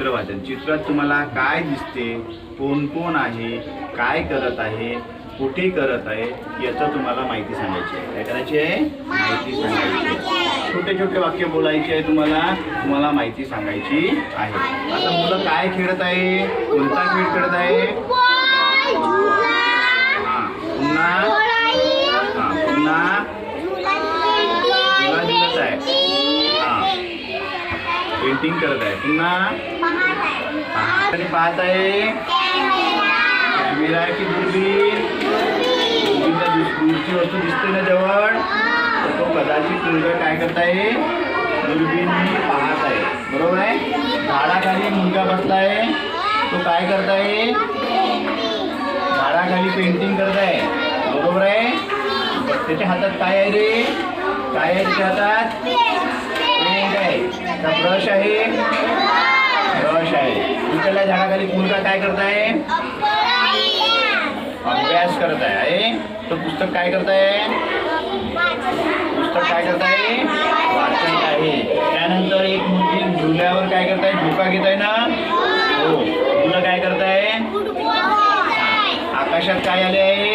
चित्र वाचन चित्रात तुम्हाला काय दिसते? कोण कोण आहे? काय करत आहे? कुठे करत आहे? याचं तुम्हाला माहिती सांगायची आहे. काय करायची आहे? माहिती सांगायची आहे. छोटे छोटे वाक्य बोलायचे आहे तुम्हाला. तुम्हाला माहिती सांगायची आहे. आता मुलं काय खेळत आहे? कोणता खेळ खेळत आहे हा पुन्हा हा पुन्हा तुला दिलंच आहे हा पेंटिंग करत आहे. पुन्हा? आणि पाहत आहे कॅमेरा आहे की दुर्बीन दुर्बीनला दूरची वस्तू दिसते ना जवळ? तर तो कदाचित मुलगा काय करत आहे दुर्बीननी पाहत आहे बरोबर आहे? झाडाखाली मुलगा बसला आहे तो काय करत आहे झाडाखाली पेंटिंग करत आहे बरोबर आहे? त्याच्या हातात काय आहे रे? काय आहे त्याच्या हातात? पेंट आहे का ब्रश आहे. ब्रश आहे. इकडल्या झाडाखाली मुलगा काय करत आहे अभ्यास करत आहे तो पुस्तक काय करत आहे पुस्तक काय करत आहे वाचत आहे. त्यानंतर एक मुलगी झुल्यावर काय करत आहे झुका घेत आहे ना? हो. मुलं काय करत आहे आकाशात काय आले आहे?